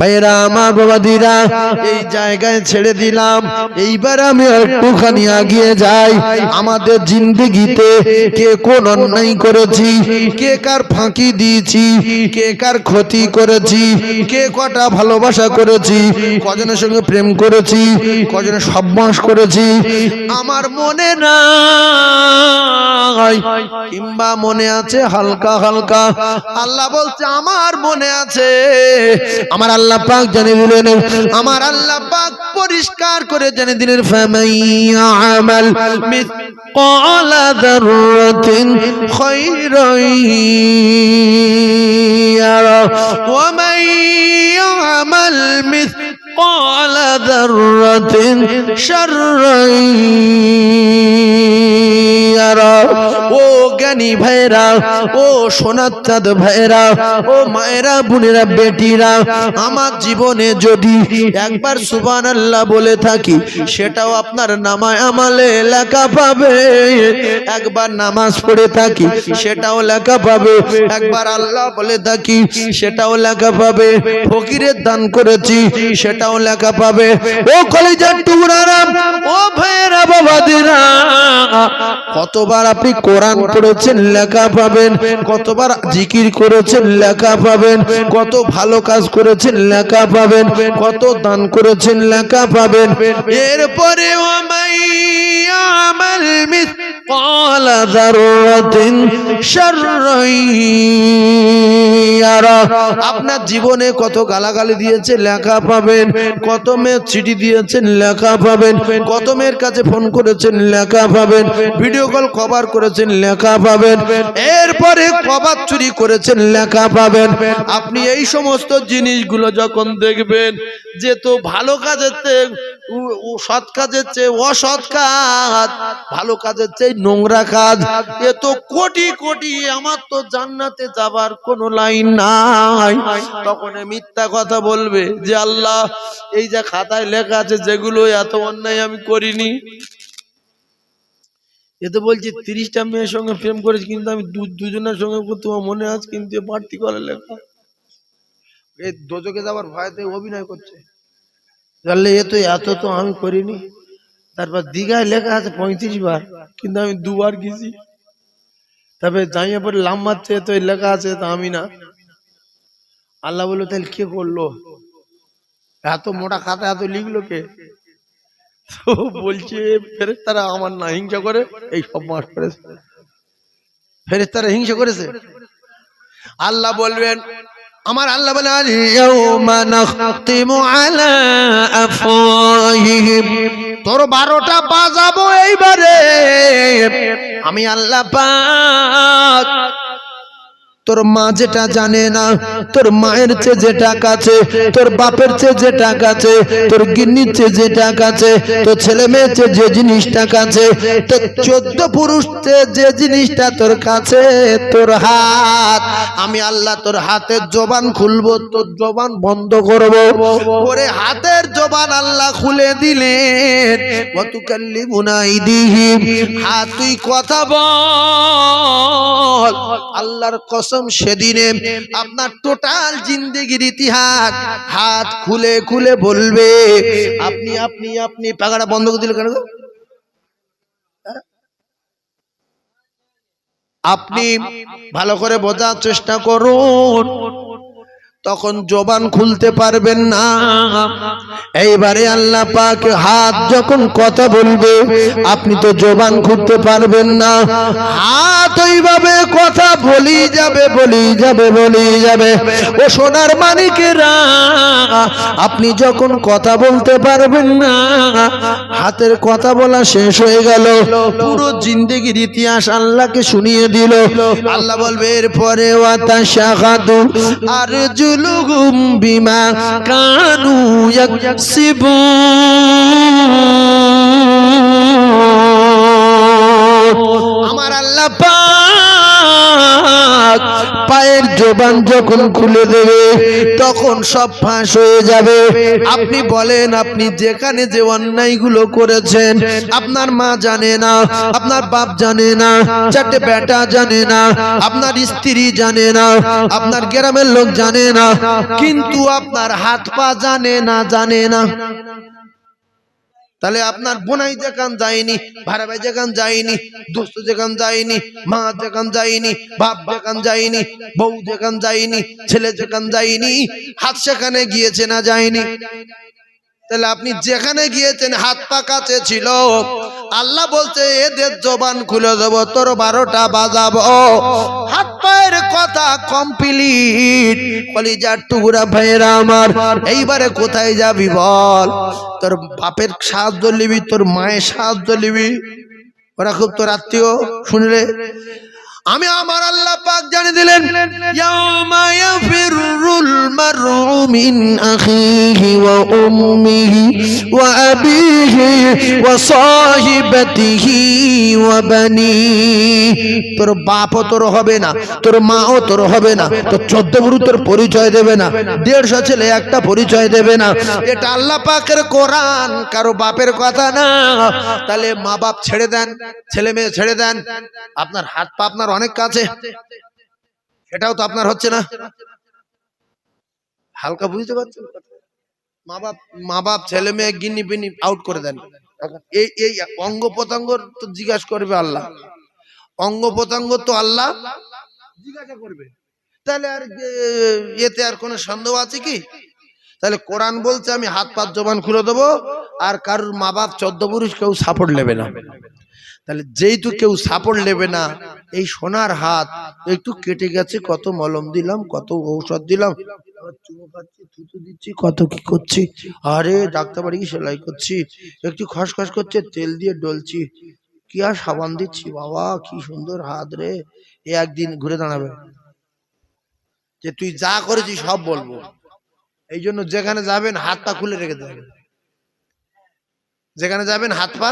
ভাইরা আমার বাবাদিরা, এই জায়গায় ছেড়ে দিলাম। এইবার আমি একটুখানি আগিয়ে যাই। আমাদের জিন্দগিতে কে কোন অন্যায় করেছি, কে কার ফাঁকি দিয়েছি, কে কার ক্ষতি করেছি, কে কটা ভালোবাসা করেছি, কজনের সঙ্গে প্রেম করেছি, কজনের সব্বাস করেছি। আমার মনে না কিংবা মনে আছে হালকা হালকা। আল্লাহ বলছে, আমার মনে আছে, আমার আল্লাহ পাক জানে দিলেন, আমার আল্লাহ পাক পরিষ্কার করে জানে দিলেন, ফামাইয়া আমাল মিসকালা যাররাতিন খায়রান ইয়ারা ওয়া মান ইয়ামাল মিসকালা ভাইরা, ও সোনার চাঁদ ভাইরা, ও মায়েরা, বোনেরা, বেটিরা, আমার জীবনে যদি একবার সুবান আল্লাহ বলে থাকি, সেটাও আপনার নামায় আমালে লেখা পাবে। একবার নামাজ পড়ে থাকি, সেটাও লেখা পাবে। একবার আল্লাহ বলে থাকি, সেটাও লেখা পাবে। ফকিরের দান করেছি, সেটাও লেখা পাবে। ও কলেজের টুকরারাম ও ভাইয়েরা কতবার আপনি কোরআন পড়েছেন লেখা পাবেন, কতবার জিকির করেছেন লেখা পাবেন, কত ভালো কাজ করেছেন লেখা পাবেন, কত দান করেছেন লেখা পাবেন। এরপরে আপনার জীবনে কত গালাগালি দিয়েছে লেখা পাবেন, কত মেয়ে চিঠি দিয়েছেন লেখা পাবেন, কত মেয়ের কাছে ফোন করেছেন লেখা পাবেন, ভিডিও কল কভার করেছেন লেখা পাবেন। এরপরে কভার চুরি করেছেন, লেখা পাবেন। আপনি এই সমস্ত জিনিসগুলো যখন দেখবেন যে তো ভালো কাজের চেয়ে সৎ কাজের চেয়ে অসৎ কাজ, ভালো কাজের চেয়ে নোংরা কাজ, এ তো কোটি কোটি, আমার তো জান্নাতে যাবার কোনো লাইন নাই। তখন মিথ্যা কথা বলবে যে আল্লাহ, এই যে খাতায় লেখা আছে, যেগুলো এত অন্যায় আমি করিনি। এতে বলছি, তিরিশটা মেয়ের সঙ্গে প্রেম করেছি, কিন্তু আমি দুজনের সঙ্গে তোমার মনে আছে কিন্তু এ বাড়তি করে লেখা। এই দোজকে যাবার ভয়তে অভিনয় করছে। জানলে এ তো এত তো আমি করিনি। তারপর দীঘায় লেখা আছে পঁয়ত্রিশ বার, কিন্তু আমি দুবার গেছি। তারপরে জানিয়ে পরে লাম মারছে তো লেখা আছে, তা আমি না। আল্লাহ বলল, তাহলে কে করল? এত মোটা খাতা এত লিখলো কে? তো বলছে ফেরেস্তারা আমার না হিংসা করে, এই সব মাস করেছে। ফেরেস্তারা হিংসা করেছে। আল্লাহ বলবেন, আমার আল্লাহ বলে তোর বারোটা বাজাবো এইবারে। আমি আল্লাহ পাক তোর মা যেটা জানে না, তোর মায়ের চেয়ে যে টাকা আছে, তোর বাপের চেয়ে যে টাকা আছে, তোর গিন্নির চেয়ে যে টাকা আছে, তোর ছেলে মেয়ের চেয়ে যে জিনিসটা কাছে তোর চোদ্দ পুরুষ যে জিনিসটা তোর কাছে, তোর হাত। আমি আল্লাহ তোর হাতের জবান খুলবো, তোর জবান বন্ধ করব। করে হাতের জবান আল্লাহ খুলে দিলেন। কতকাল্লি মুনাইদিহিম হাত তুই কথা বল। আল্লাহর কসম সেদিনে আপনার টোটাল জিন্দেগির ইতিহাস হাত খুলে খুলে বলবে। আপনি আপনি আপনি পাগাটা বন্ধ করে দিল কেন গো? আপনি ভালো করে বোঝার চেষ্টা করুন। তখন জবান খুলতে পারবেন না। এইবারে আল্লাহ পাক হাত যখন কথা বলবে, আপনি তো জবান খুলতে পারবেন না। হাত ওইভাবে কথা বলি যাবে বলি যাবে বলি যাবে। ও সোনার মানিকেরা, আপনি যখন কথা বলতে পারবেন না, হাতের কথা বলা শেষ হয়ে গেল। পুরো জিন্দেগির ইতিহাস আল্লাহকে শুনিয়ে দিল। আল্লাহ বলবে, এরপরে ওয়াতা শাহাদু জুলুগুম বিমা কানু ইয়াকসিবু আমার আল্লাহ পাক পায়ের জবান যখন খুলে দেবে, তখন সব ফাঁস হয়ে যাবে। আপনি বলেন, আপনি যেখানে যে অন্যায়গুলো করেছেন, আপনার মা জানে না, আপনার বাপ জানে না, চারটে বেটা জানে না, আপনার স্ত্রী জানে না, আপনার গ্রামের লোক জানে না, কিন্তু আপনার হাত পা জানে না জানে না। তাহলে আপনার বোনাই যেখান যায়নি ভাড়া ভাই যেখান যায়নি, দোস্ত যেখান যায়নি, মা যেখান যায়নি, বাপ যেখান যায়নি, বউ যেখান যায়নি, ছেলে যেখান যায়নি, হাত সেখানে গিয়েছে না যায়নি। তাহলে আপনি যেখানে গিয়েছেন, হাত পা কাছে ছিল। আল্লাহ বলছে, এদের জবান খুলে দেবো, তোর বারোটা বাজাবো। হাত পায়ের কথা কমপ্লিট কলিজার টুকুরা ভাইয়েরা আমার, এইবারে কোথায় যাবি বল? তোর বাপের সাহায্য নিবি, তোর মায়ের সাহায্য নিবি। ওরা খুব তোর আত্মীয়, শুনলে? আমি আমার আল্লাহ পাক জানিয়ে দিলেন, ইয়াউমা ইয়াফিরুল মারউ মিন আখিহি ওয়া উম্মিহি ওয়া আবিহি ওয়া সাহিবাতিহি ওয়া তোর তোর হবে না, তোর মাও তোর হবে না, তোর চোদ্দ গুরু তোর পরিচয় দেবে না, দেড়শো ছেলে একটা পরিচয় দেবে না। এটা আল্লাহ পাকের কোরআন, কারও বাপের কথা না। তাহলে মা বাপ ছেড়ে দেন, ছেলে মেয়ে ছেড়ে দেন, আপনার হাত পা আপনার অনেক কাছে। সেটাও তো আপনার হচ্ছে না। হালকা বুঝতে পারছেন? মা বাপ মা বাপ, ছেলে মেয়ে গিনি পিনি আউট করে দেন। এই এই অঙ্গ প্রত্যঙ্গ তো জিজ্ঞাসা করবে আল্লাহ। অঙ্গ প্রত্যঙ্গ তো আল্লাহ জিজ্ঞাসা করবে। তাহলে আর এতে আর কোনো সন্দেহ আছে কি? তাহলে কোরআন বলছে, আমি হাত পাত জবান খুলে দেবো, আর কারোর মা বাপ চোদ্দ পুরুষ কেউ সাপোর্ট নেবে না। তাহলে যেহেতু কেউ সাপোর্ট নেবে না এই সোনার হাত একটু কেটে গেছে কত মলম দিলাম কত ঔষধ দিলাম চুমো খাচ্ছি থুতু দিচ্ছি কত কি করছি আরে ডাক্তার বাড়ি সেলাই করছি একটু খসখস করছে তেল দিয়ে ডলছি কি আর সাবান দিচ্ছি বাবা কি সুন্দর হাত রে এ একদিন ঘুরে দাঁড়াবে। যে তুই যা করেছিস সব বলব। এই জন্য যেখানে যাবেন হাত পা খুলে রেখে দেবেন। যেখানে যাবেন হাত পা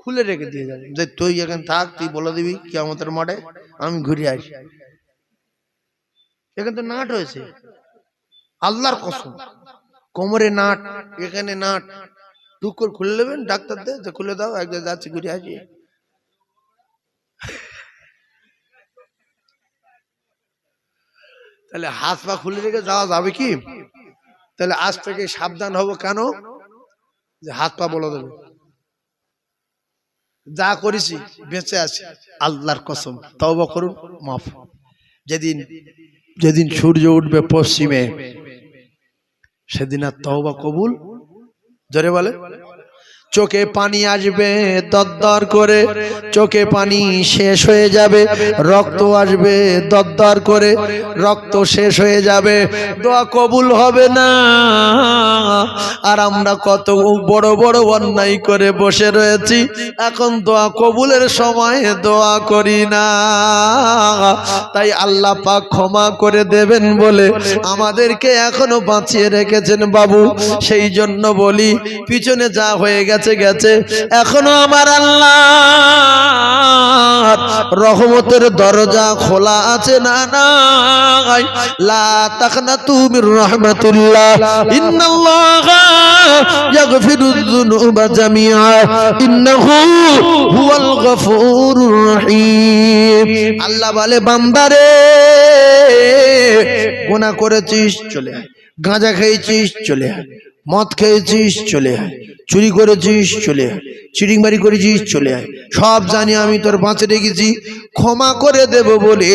খুলে রেখে দিয়ে যাবেন যে তুই এখানে থাক, তুই বলে দিবি কি আমাদের মাঠে আমি ঘুরে আসি। এখানে তো নাট হয়েছে। আল্লাহর কসম। কোমরে নাট, এখানে নাট। টুক খুলে নেবেন ডাক্তারদের যে খুলে দাও একদিন যাচ্ছি, ঘুরে আসি। তাহলে হাত পা খুলে রেখে যাওয়া যাবে কি? তাহলে আজ থেকে সাবধান হব কেন? যে হাত পা বলে দেবে। যা করেছি, বেঁচে আছি। আল্লাহর কসম। তওবা করুন, মাফ। যেদিন যেদিন সূর্য উঠবে পশ্চিমে, সেদিন আর তওবা কবুল। জোরে বলে চোখে পানি আসবে, দরদর করে চোখে পানি শেষ হয়ে যাবে, রক্ত আসবে, দরদর করে রক্ত শেষ হয়ে যাবে। দোয়া কবুল হবে না। আর আমরা কত বড় বড় অন্যায় করে বসে রয়েছি, এখন দোয়া কবুলের সময় দোয়া করি না। তাই আল্লাহ পাক ক্ষমা করে দেবেন বলে আমাদেরকে এখনও বাঁচিয়ে রেখেছেন বাবু। সেই জন্য বলি, পিছনে যা হয়ে গেছে গেছে। এখনও আমার আল্লাহ রহমতের দরজা খোলা আছে না নাই? লা তাকনাতু মির রাহমাতুল্লাহ। ইন্নাল্লাহ ইয়াগফিরুয যুনুবা জামিআ। ইন্নাহু হুয়াল গফুরুর রহিম। আল্লাহ বলে, বান্দারে, গুনাহ করেছিস, চলে আয়। গাঁজা খেয়েছিস, চলে আয়। মদ খেয়েছিস, চলে আয়। চুরি করেছিস, চলে আয়। চিড়িংবাড়ি করেছিস, চলে আয়। সব জানি আমি তোর বাঁচে রেখেছি। ক্ষমা করে দেব বলে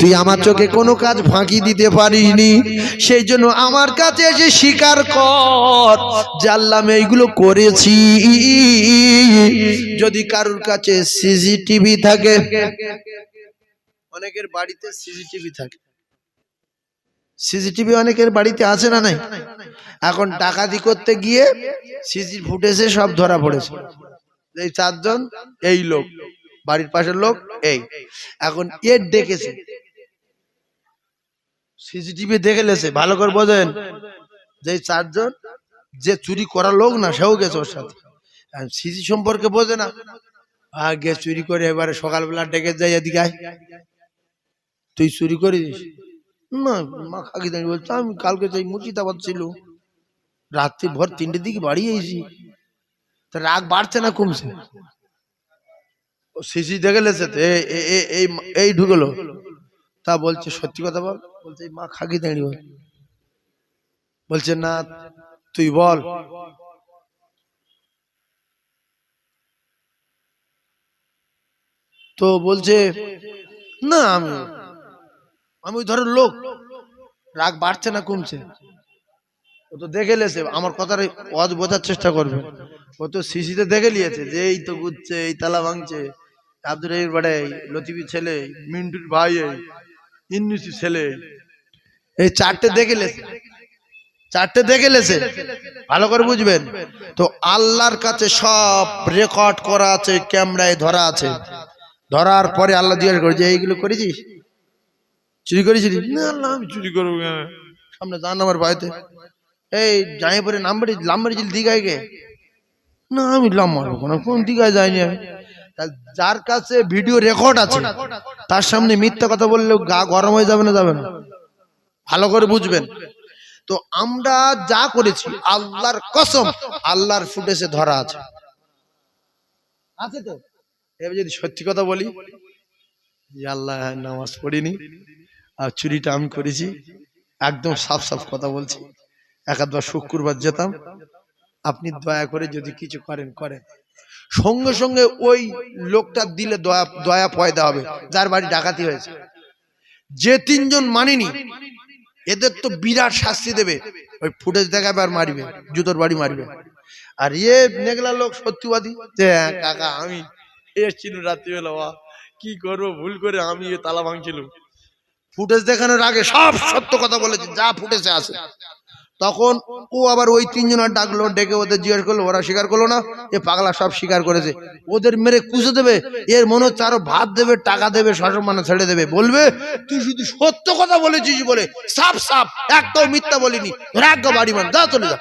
তুই আমার চোখে কোনো কাজ ফাঁকি দিতে পারিনি। সেই জন্য আমার কাছে এসে স্বীকার কর জানলাম এইগুলো করেছি। যদি কারোর কাছে সিসিটিভি থাকে, অনেকের বাড়িতে সিসিটিভি থাকে। সিসিটিভি অনেকের বাড়িতে আছে না নাই? এখন ডাকাতি করতে গিয়ে সিসি ফুটেছে সব ধরা পড়েছে। এই চারজন, এই লোক, বাড়ির পাশের লোক, এই। এখন এর ডেকেছে। সিসিটিভি দেখে লেছে, ভালো করে বোঝেন। যে চারজন, যে চুরি করা লোক না, সেও গেছে ওর সাথে। সিসি সম্পর্কে বোঝে না। আগে চুরি করে এবারে সকালবেলা ডেকে যাই এদিকে। তুই চুরি করিস? মা খাকি দাঁড়িয়ে বলছে, আমি কালকে চাই মুর্শিদাবাদ ছিল। রাত্রি ভোর তিনটের দিকে বাড়ি এসেছি। তা রাগ বাড়ছে না কমছে? সিসি দেখে লেছে এই ঢুকলো। তা বলছে, সত্যি কথা বল? বলছে মা খাকি দাঁড়িয়ে বল। বলছে, না, তুই বল। তো বলছে, না, আমি আমি ওই ধরো লোক। রাগ বাড়ছে না কমছে? ও তো দেখে লেছে, আমার কথার ওয়াজ বোঝার চেষ্টা করবে। ও তো সিসিতে দেখে নিয়েছে যে এই তো বুঝছে এই তালা ভাঙছে। আব্দুল রহির বাড়ে লতিফি ছেলে, মিন্টুর ভাই ইন্নুসি ছেলে। এই চারটে দেখে লেছে। চারটে দেখে লেছে। ভালো করে বুঝবেন। তো আল্লাহর কাছে সব রেকর্ড করা আছে, ক্যামেরায় ধরা আছে। ধরার পরে আল্লাহ জিজ্ঞাসা করে যে, এইগুলো করেছিস? চুরি করেছিস না আল্লাহ আমি চুরি করব কেন? সামনে জান আমার বাড়িতে। এই যাই পরে নাম্বারে লাম্বারে ছিল দীঘায় গে। না আমি লাম মারবো না কোন দীঘায় যাইনি আমি? যার কাছে ভিডিও রেকর্ড আছে তার সামনে মিথ্যা কথা বললেও গা গরম হয়ে যাবে না যাবে না। ভালো করে বুঝবেন। তো আমরা যা করেছি আল্লাহর কসম আল্লাহর ফুটেজে ধরা আছে। আছে তো? এবার যদি সত্যি কথা বলি আল্লাহ নামাজ পড়িনি আর চুরিটা আমি করেছি। একদম সাফ সাফ কথা বলছি। একাধবার শুক্রবার যেতাম। আপনি দয়া করে যদি কিছু করেন করেন। সঙ্গে সঙ্গে ওই লোকটা দিলে দয়া দয়া পয়দা হবে যার বাড়ি ডাকাতি হয়েছে। যে তিনজন মানেনি এদের তো বিরাট শাস্তি দেবে। ওই ফুটেজ দেখাবে আর মারবে জুতোর বাড়ি মারবে। আর ইয়ে নেগলা লোক সত্যিবাদী। যে হ্যাঁ, কাকা আমি এসছিল রাত্রিবেলা কি করব ভুল করে আমি তালা ভাঙছিলাম। ফুটেজ দেখানোর আগে সব সত্য কথা বলেছে যা ফুটেজে আছে। তখন ও আবার ওই তিনজন আর ডাকলো, ডেকে ওদের জিজ্ঞেস করল, ওরা স্বীকার করল না, এ পাগলা সব স্বীকার করেছে। ওদের মেরে কুচে দেবে, এর মনে হচ্ছে আরও ভাত দেবে, টাকা দেবে, সসম্মানে ছেড়ে দেবে। বলবে, তুই শুধু সত্য কথা বলেছিস বলে সাপ সাপ একটাও মিথ্যা বলিনি। রাগ বাড়ি মান যা চলে যা।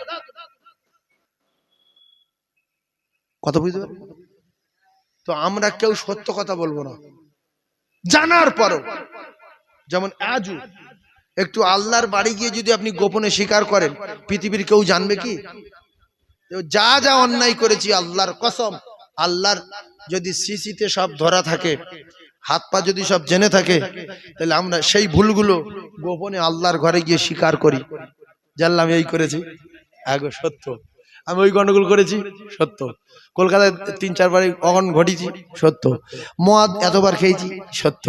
কথা বুঝতে পারো তো আমরা কেউ সত্য কথা বলব না। জানার পরও যেমন আজু একটু আল্লাহর বাড়ি গিয়ে যদি আপনি গোপনে স্বীকার করেন, পৃথিবীর কেউ জানবে কি? যা যা অন্যায় করেছি, আল্লাহর কসম, আল্লাহর যদি সিসিতে সব ধরা থাকে, হাত পা যদি সব জেনে থাকে, তাহলে আমরা সেই ভুলগুলো গোপনে আল্লাহর ঘরে গিয়ে স্বীকার করি। জানলাম এই করেছি। আগে সত্য। আমি ওই গন্ডগোল করেছি, সত্য। কলকাতায় তিন, চারবার অগণ ঘটিছি সত্য। মদ এতবার খেয়েছি, সত্য।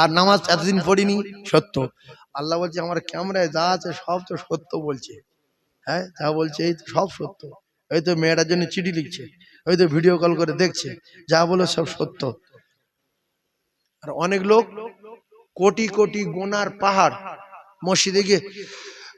আর নামাজ এতদিন পড়িনি, সত্য। আল্লাহ বলছে, আমার ক্যামেরায় যা আছে সব তো সত্য বলছে। হ্যাঁ যা বলছে এই তো সব সত্য। এই তো মেয়েটার জন্য চিঠি লিখছে ওই তো ভিডিও কল করে দেখছে, যা বলে সব সত্য। আর অনেক লোক কোটি কোটি গোনার পাহাড় মসজিদে গিয়ে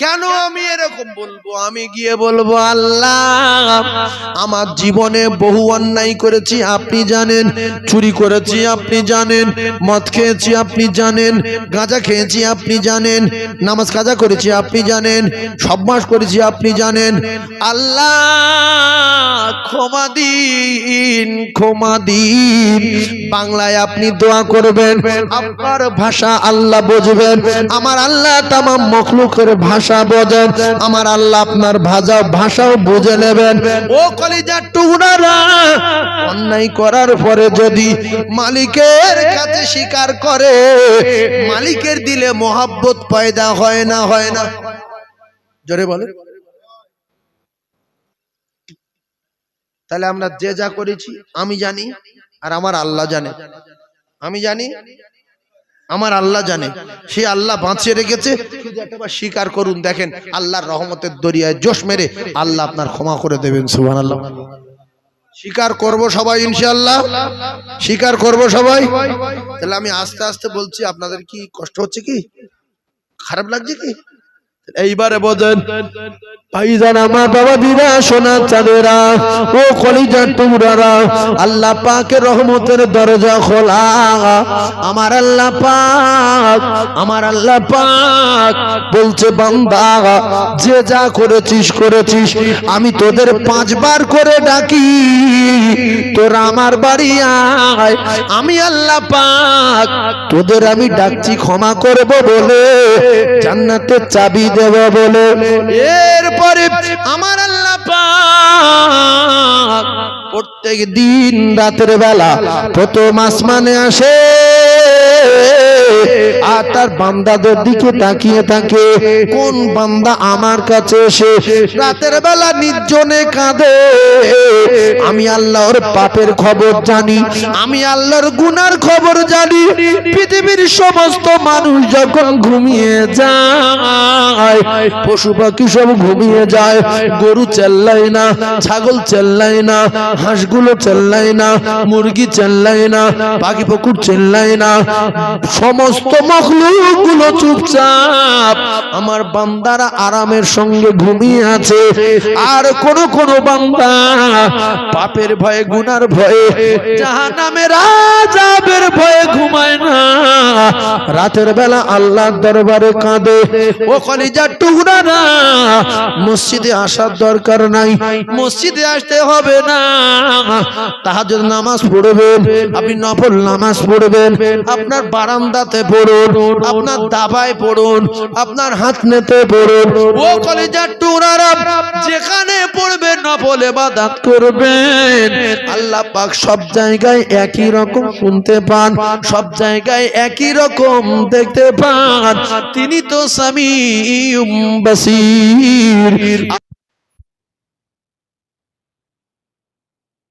কেন আমি এরকম বলব? আমি গিয়ে বলব আল্লাহ আমার জীবনে বহু অন্যায় করেছি আপনি জানেন। চুরি করেছি আপনি জানেন। মদ খেয়েছি আপনি জানেন। গাঁজা খেয়েছি আপনি জানেন। নামাজ কাজা করেছি আপনি জানেন। সব মাস করেছি আপনি জানেন। আল্লাহ ক্ষমা দিন ক্ষমা দিন। বাংলায় আপনি দোয়া করবেন। আপনার ভাষা আল্লাহ বুঝবেন। আমার আল্লাহ তামাম মখলুকের ভাষা বোঝেন, আমার আল্লাহ আপনার ভাষা ভাষাও বুঝে নেবেন। ও কলিজার টুকরারা, অন্যায় করার পরে যদি মালিকের কাছে স্বীকার করে, মালিকের দিলে মোহাব্বত পয়দা হয় না হয় না। জোরে বলে তাহলে আমরা যে যা করেছি, আমি জানি, আর আমার আল্লাহ জানে। আমি জানি আমার আল্লাহ জানে। সে আল্লাহ বাঁচিয়ে রেখেছে। স্বীকার করুন, দেখেন, আল্লাহর রহমতের দরিয়ায় জোশ মেরে আল্লাহ আপনার ক্ষমা করে দেবেন সুবহান আল্লাহ স্বীকার করব সবাই, ইনশাআল্লাহ। স্বীকার করব সবাই। তাহলে আমি আস্তে আস্তে বলছি, আপনাদের কি কষ্ট হচ্ছে কি? খারাপ লাগছে কি? এইবারে বোঝেন ভাইজানা মা বাবা ও পাকের রহমতের দরজা খোলা। আমার পাক আমার পাক বলছে যে যা করেছিস করেছিস, আমি তোদের পাঁচবার করে ডাকি, তোরা আমার বাড়ি আয়। আমি আল্লাহ পাক, তোদের আমি ডাকছি, ক্ষমা করব বলে, জান্নাতের চাবি দেব বলে। এরপরে আমার আল্লাহ পাক প্রত্যেক দিন রাতের বেলা প্রথম আসমানে আসে। আর তার বান্দাদের দিকে তাকিয়ে থাকে, কোন বান্দা আমার কাছে এসে রাতের বেলা নির্জনে কাঁদে? আমি আল্লাহর পাপের খবর জানি, আমি আল্লাহর গুনার খবর জানি, পৃথিবীর সমস্ত মানুষ যখন ঘুমিয়ে যায়, পশু পাখি সব ঘুমিয়ে যায়, গরু চেল্লাই না, ছাগল চেল্লাই না, হাঁসগুলো চেল্লাই না, মুরগি চেল্লাই না পাখি পুকুর চেল্লাই না সমস্ত মখলুকগুলো চুপচাপ আমার বান্দারা আরামের সঙ্গে ঘুমিয়ে আছে। আর কোন কোন বান্দা পাপের ভয়ে, গুনার ভয়ে, জাহান্নামের আযাবের ভয়ে ঘুমায় না। রাতের বেলা আল্লাহর দরবারে কাঁদে। ও কলিজার টুকরা না, মসজিদে আসার দরকার নাই, মসজিদে আসতে হবে না। তাহাজ্জুদ নামাজ পড়বেন, আপনি নফল নামাজ পড়বেন, আপনার বারান্দাতে পড়ুন, আপনার দাবায় পড়ুন, আপনার হাত নেতে পড়ুন। ও কলিজার টুকরারা যেখানে পড়বেন, নফল ইবাদত করবেন। আল্লাহ পাক সব জায়গায় একই রকম শুনতে পান, সব জায়গায় একই রকম দেখতে পান। তিনি তো স্বামী বসির।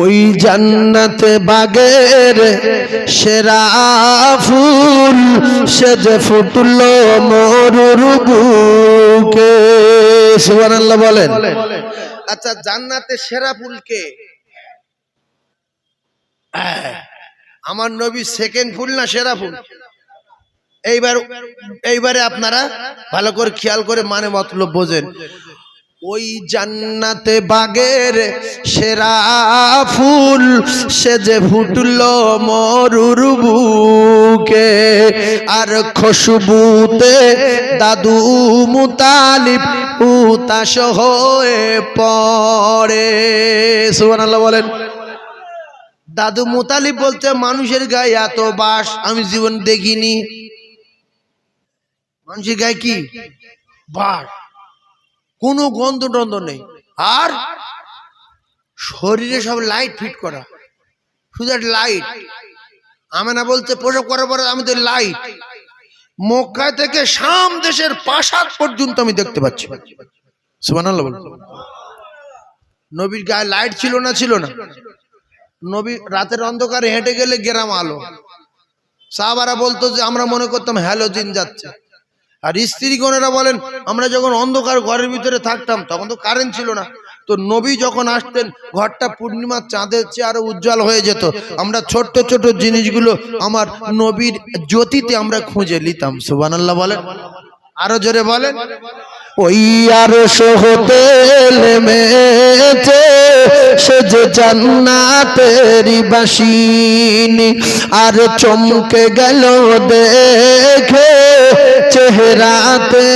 ওই জান্নাত বাগের সেরা ফুল সে যে ফুটলো মরুর বুকে। সুবহানাল্লাহ বলেন। আচ্ছা জান্নাতে সেরা ফুল কে? আমার নবী সেকেন্ড ফুল না সেরা ফুল? এইবার, এইবারে আপনারা ভালো করে খেয়াল করে মানে মতলব বোঝেন। ওই জান্নাতে বাগের সেরা ফুল সে যে ফুটলো মরুর বুকে, আর খুশবুতে দাদু মুতালিব উতাস হয়ে পড়ে। সুবহানাল্লাহ বলেন। দাদু মুতালিব বলতে মানুষের গায়ে এত বাস আমি জীবন দেখিনি। মানুষের গায়ে কি? বাস। কোনো গন্ধ টন্ধ নেই। আর শরীরে সব লাইট ফিট করা। শুধু লাইট লাইট আমেনা বলতে প্রসব করার পরে আমি তো লাইট মক্কা থেকে শাম দেশের পাশাদ পর্যন্ত আমি দেখতে পাচ্ছি। নবীর গায়ে লাইট ছিল না ছিল না। নবী রাতের অন্ধকারে হেঁটে গেলে গেরাম আলো। সাহাবারা বলতো যে, আমরা মনে করতাম হ্যালোজিন যাচ্ছে। আর স্ত্রীগণেরা বলেন, আমরা যখন অন্ধকার ঘরের ভিতরে থাকতাম, তখন তো কারেন্ট ছিল না। তো নবী যখন আসতেন, ঘরটা পূর্ণিমার চাঁদের চেয়ে আরও উজ্জ্বল হয়ে যেত। আমরা ছোট্ট ছোট জিনিসগুলো আমার নবীর জ্যোতিতে আমরা খুঁজে নিতাম। সুবান আল্লাহ বলেন। আরও জোরে বলেন। ওই আর সোহতে নেমেছে সে যে জান্নাতেরি বাসিনী। আর চমকে গেল দেখে চেহারাতে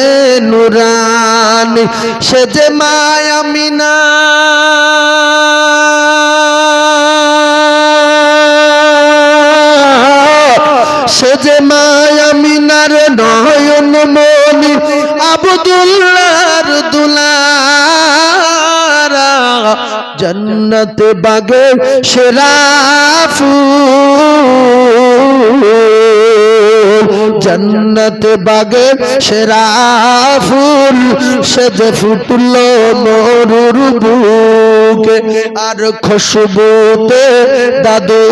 নুরান। সে যে মায়ামিনা সে যে মায়ামিনার নয়ন মনি আবদুল্লার দুলারা। জন্নত বাগে সেরা ফুল জান্নাতে বাগে সেরা ফুল সে যে ফুটল মরুর বুকে। আর খুশবুতে দাদু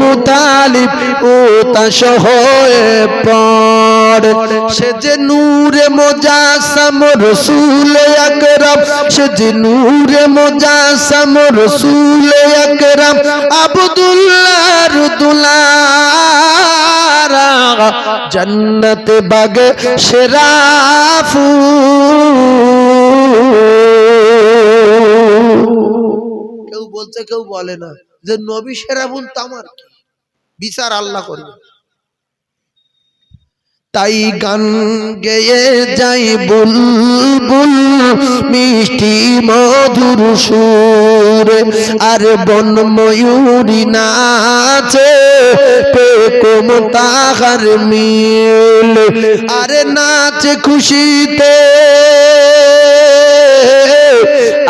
মুতালিব ও তাস হয়ে পড়। সে যে নূরে মোজাসাম রসুল আকরাম, সে যে নূরে মোজাসাম রসুল আকরাম, আব্দুল্লাহ দুলারা জন্নত বাগ সেরা কেউ বলছে, কেউ বলে না যে নবী সেরা ফুল তামার বিচার আল্লাহ করবে। তাই গান গেয়ে যাই বুলবুল, মিষ্টি মধুর সুর। আর বন ময়ূরী নাচে পেকম তাহার মিল। আর নাচ খুশিতে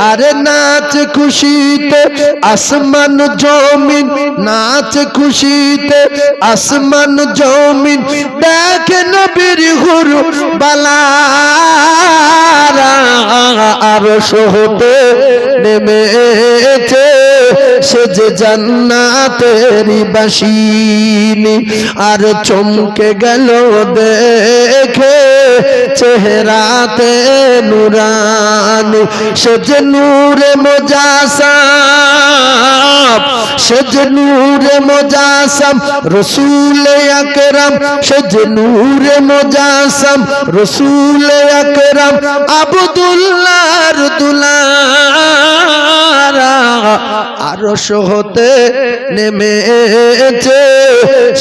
আরে নাচ খুশিতে আসমান জমিন, নাচ খুশিতে আসমান জমিন। দেখে নবীর গুরু বালারা আর সহতে নেমেছে। সে যে জান্নাতেরি বাসিনী, আর চমকে গেল দেখে চেহারাতে নুরানি। সে যে নূরে মোজাসাম, সে যে নূরে মোজাসাম, রসুল আকরাম। সে যে নূরে মোজাসাম, রসুল আকরাম। আবদুল্লাহর দুলারা আরশ হতে নেমেছে।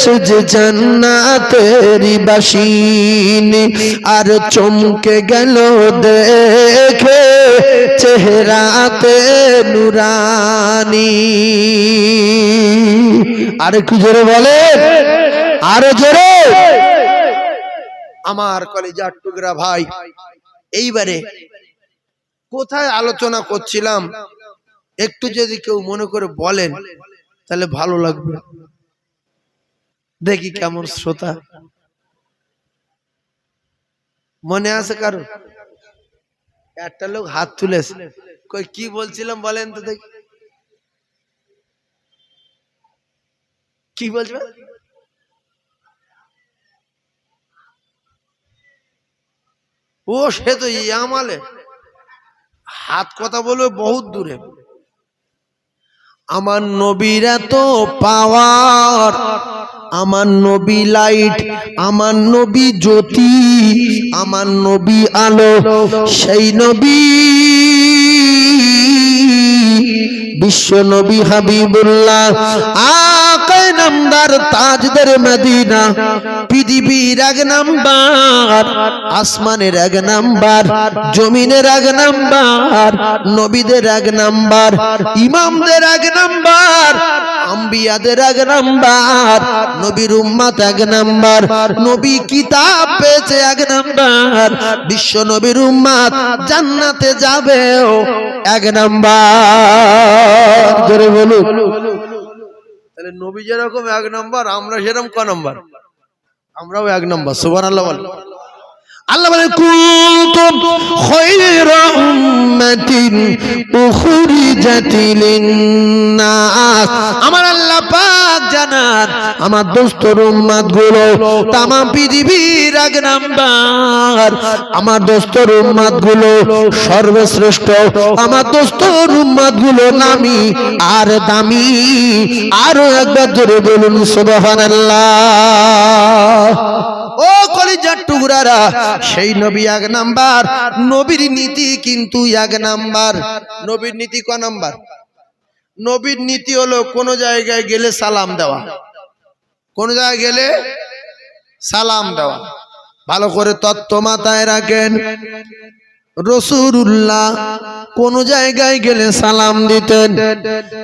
সে যে জান্নাতেরি বাসিনী আর চমকে গেল দেখে চেহারাতে নুরানি। আর একটু জোরে বলে, আরও জোরে। আমার কলেজার টুকরা ভাই, এইবারে কোথায় আলোচনা করছিলাম? একটু যদি কেউ মনে করে বলেন, তাহলে ভালো লাগবে। দেখি কেমন শ্রোতা। মনে আছে কারও? একটা লোক হাত তুলেছে। কই, কি বলছিলাম বলেন তো দেখি। কি বলছো? ও, সে তো ইয়ামালে। হাত কথা বলবে বহুত দূরে। আমার নবীর এত পাওয়ার, আমার নবী লাইট আমার নবী জ্যোতি, আমার নবী আলো, সেই নবী বিশ্ব নবী হাবিবুল্লাহ। আকায় নামদার তাজদের মদিনা। পৃথিবীর এক নাম্বার, আসমানের এক নাম্বার, জমিনের এক নাম্বার, নবীদের এক নাম্বার, ইমামদের এক নাম্বার, আম্বিয়াদের এক নাম্বার, নবীর উম্মাত এক নাম্বার, নবী কিতাব পেয়েছে এক নাম্বার, বিশ্ব নবীর উম্মাত জান্নাতে যাবেও এক নাম্বার। জোরে বলুন। নবী যেরকম এক নম্বর আমরা সেরকম ক নম্বর? আমরাও এক নম্বর সুবান আল্লাহ আল্লাহ বলেন, কুনতুম খায়রা উম্মাতিন উখরিজাত লিন-নাস। আমার আল্লাহ পাক জানান, আমার দোস্তর উম্মতগুলো তাম পৃথিবীর এক নাম্বার। আমার দোস্তর উম্মতগুলো সর্বশ্রেষ্ঠ, আমার দোস্তর উম্মতগুলো নামি আর দামি। আরও একবার ধরে বলুন, সুবহানাল্লাহ। ও কলিজার টুকরারা সেই নবী এক নাম্বার। নবীর নীতি কিন্তু এক নাম্বার। নবীর নীতি ক নাম্বার? নবীর নীতি হলো কোন জায়গায় গেলে সালাম দেওয়া। কোন জায়গায় গেলে সালাম দেওয়া। ভালো করে তত্ত্ব মাথায় রাখেন। রসুরুল্লাহ কোন জায়গায় গেলে সালাম দিতেন।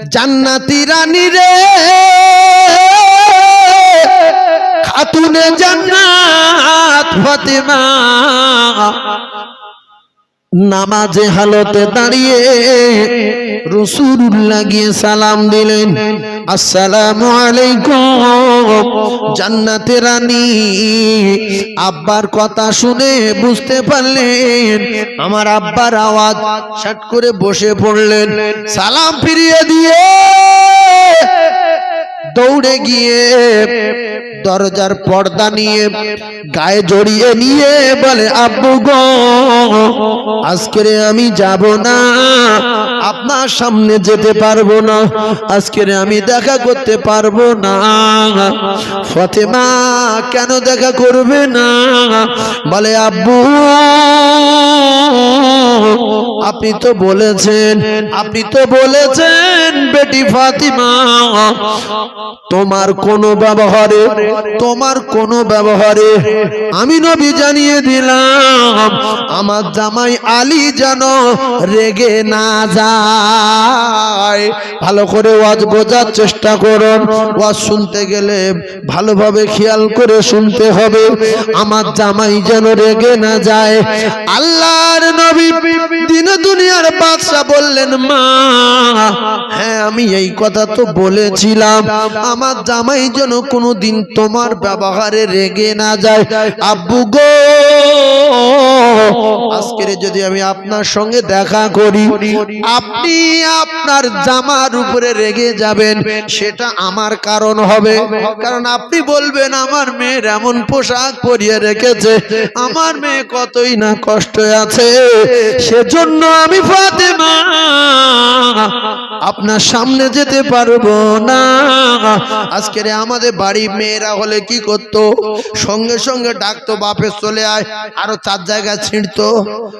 জান্নাতি রানী রে! খাতুনে জান্নাত ফাতেমা। নামাজে হালতে দাঁড়িয়ে রসুল্লাহ গিয়ে সালাম দিলেন, আসসালামু আলাইকুম, জান্নাতে রানী। আব্বার কথা শুনে বুঝতে পারলেন, আমার আব্বার আওয়াজ শাট করে বসে পড়লেন। সালাম ফিরিয়ে দিয়ে দৌড়ে গিয়ে দরজার পর্দা নিয়ে গায়ে জড়িয়ে নিয়ে বলে, আব্বু গো আজকে আমি যাব না। আপনার সামনে যেতে পারব না। আজকের আমি দেখা করতে পারব না। ফতেমা কেন দেখা করবে না? বলে, আব্বু, আপনি তো বলেছেন, আপনি তো বলেছেন, বেটি ফাতিমা, তোমার কোনো ব্যবহারে, তোমার কোনো ব্যবহারে আমি নবী জানিয়ে দিলাম, আমার জামাই আলী যেন রেগে না যায় ভালো করে ওয়াজ বোঝার চেষ্টা করুন। ওয়াজ শুনতে গেলে ভালোভাবে খেয়াল করে শুনতে হবে। আমার জামাই যেন রেগে না যায়। আল্লাহর নবী দিন দুনিয়ার বাদশা বললেন, মা হ্যাঁ আমি এই কথা তো বলেছিলাম। আমার জামাই যেন কোনোদিন তোমার ব্যবহারে রেগে না যায়। আব্বু গো আজকের যদি আমি আপনার সঙ্গে দেখা করি, আপনি আপনার জামার উপরে রেগে যাবেন, সেটা আমার কারণ হবে। কারণ আপনি বলবেন, আমার মেয়ের এমন পোশাক পরিয়ে রেখেছে, আমার মেয়ে কতই না কষ্ট আছে। সেজন্য আমি ফাতেমা, আপনার সামনে যেতে পারব না। আজকের আমাদের বাড়ি মেয়েরা হলে কি করতো? সঙ্গে সঙ্গে ডাকতো বাপের চলে আয়। আরও চার জায়গায় ছিঁড়তো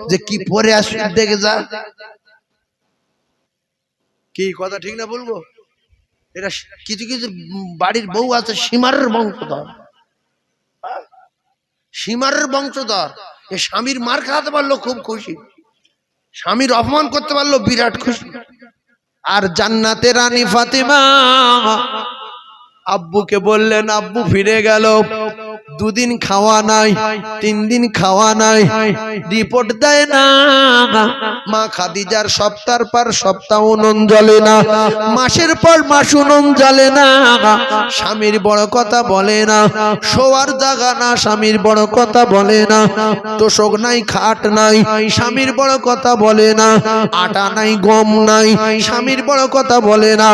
যে কি পরে আসবি, দেখে যা। কি কথা ঠিক না বলব? এটা কিছু কিছু বাড়ির বউ আছে, সীমারের বংশধর। সীমারের বংশধর। এ স্বামীর মার খাওয়াতে পারল খুব খুশি। স্বামীর অপমান করতে পারল বিরাট খুশি। আর জান্নাতে রানী ফাতিমা আব্বুকে বললেন, আব্বু ফিরে গেল। দুদিন খাওয়া নাই তিন দিন খাওয়া নাই। রিপোর্ট দেয় না। মা খাদিজার সপ্তাহ পর সপ্তাহ উনন জ্বলে না। মাসের পর মাস উনন জ্বলে না। স্বামীর বড় কথা বলে না। শোয়ার জায়গা না, স্বামীর বড় কথা বলে না। তোষক নাই, খাট নাই, স্বামীর বড় কথা বলে না। আটা নাই, গম নাই, স্বামীর বড় কথা বলে না।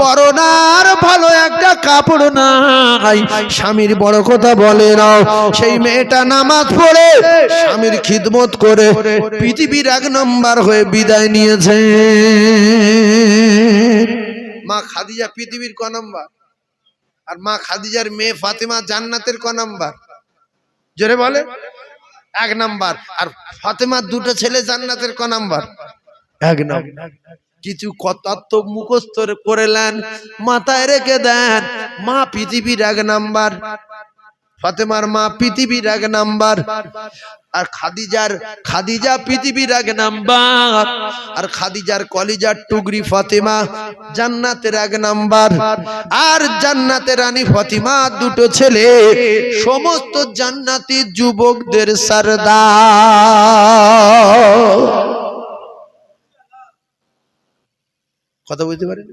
পরনার ভালো একটা কাপড় নাই। স্বামীর বড় কথা বলে না সেই মেয়েটা নামাজ পড়ে, স্বামীর খিদমত করে পৃথিবীর এক নম্বর হয়ে বিদায় নিয়েছে। মা খাদিজা পৃথিবীর ক নম্বর? আর মা খাদিজার মেয়ে ফাতেমা জান্নাতের ক নম্বর? জোরে বলে। এক নাম্বার। আর ফাতেমার দুটো ছেলে জান্নাতের ক নাম্বার? এক নাম্বার। কিছু কতত্ব মুখস্থ করে করেলেন মাথায় রেখে দেন, মা পৃথিবীর এক নাম্বার। ফাতেমার মা পৃথিবীর এক নাম্বার, আর খাদিজার, খাদিজা পৃথিবীর এক নাম্বার, আর খাদিজার কলিজার টুগরি ফাতেমা জান্নাতের এক নাম্বার, আর জান্নাতের রানী ফাতিমা দুটো ছেলে, সমস্ত জান্নাতি যুবকদের সরদার। কথা বুঝতে পারেন?